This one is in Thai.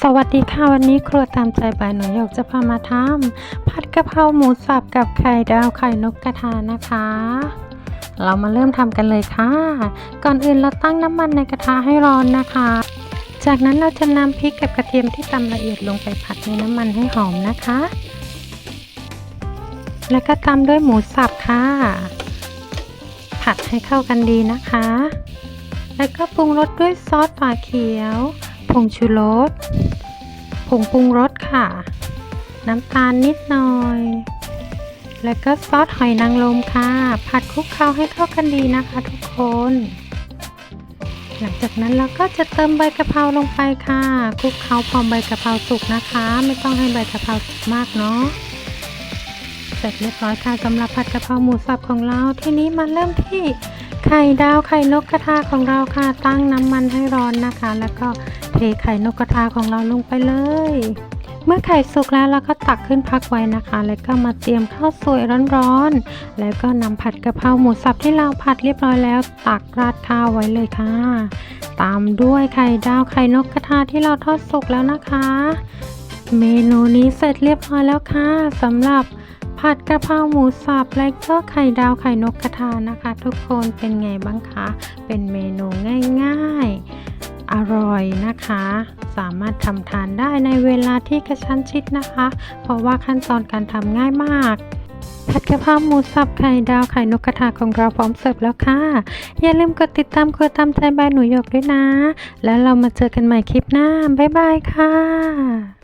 สวัสดีค่ะวันนี้ครัวตามใจบายหนูหยกจะพามาทำผัดกะเพราหมูสับกับไข่ดาวไข่นกกระทานะคะ เรามาเริ่มทำกันเลยค่ะ ก่อนอื่นเราตั้งน้ำมันในกระทะให้ร้อนนะคะ จากนั้นเราจะนำพริกกับกระเทียมที่ตำละเอียดลงไปผัดในน้ำมันให้หอมนะคะ แล้วก็ตามด้วยหมูสับค่ะ ผัดให้เข้ากันดีนะคะ แล้วก็ปรุงรสด้วยซอสฝาเขียว ผงชูรส ผงปรุงรสค่ะ น้ำตาลนิดหน่อย แล้วก็ซอสหอยนางรมค่ะ ผัดคลุกเคล้าให้เข้ากันดีนะคะทุกคน หลังจากนั้นเราก็จะเติมใบกะเพราลงไปค่ะ คลุกเคล้าพร้อมใบกะเพราสุกนะคะ ไม่ต้องให้ใบกะเพราสุกมากเนาะเสร็จเรียบร้อยค่ะสำหรับผัดกะเพราหมูสับของเราทีนี้มาเริ่มที่ไข่ดาวไข่นกกระทาของเราค่ะตั้งน้ำมันให้ร้อนนะคะ แล้วก็ เทไข่นกกระทาของเราลงไปเลย เมื่อไข่สุกแล้วเราก็ตักขึ้นพักไว้นะคะ แล้วก็มาเตรียมข้าวสวยร้อนๆ แล้วก็นำผัดกะเพราหมูสับที่เราผัดเรียบร้อยแล้ว ตักราดข้าวไว้เลยค่ะ ตามด้วยไข่ดาวไข่นกกระทาที่เราทอดสุกแล้วนะคะ เมนูนี้เสร็จเรียบร้อยแล้วค่ะสำหรับผัดกะเพราหมูสับและก็ไข่ดาวไข่นกกระทานะคะ ทุกคนเป็นไงบ้างคะ เป็นเมนูง่ายๆ ร่อยนะคะ สามารถทำทานได้ในเวลาที่กระชั้นชิดนะคะ เพราะว่าขั้นตอนการทำง่ายมากผัดกะเพราหมูสับไข่ดาวไข่นกกระทาของเราพร้อมเสิร์ฟแล้วค่ะ อย่าลืมกดติดตามครัวตามใจบายหนูหยกด้วยนะ แล้วเรามาเจอกันใหม่คลิปหน้า บ๊ายบายค่ะ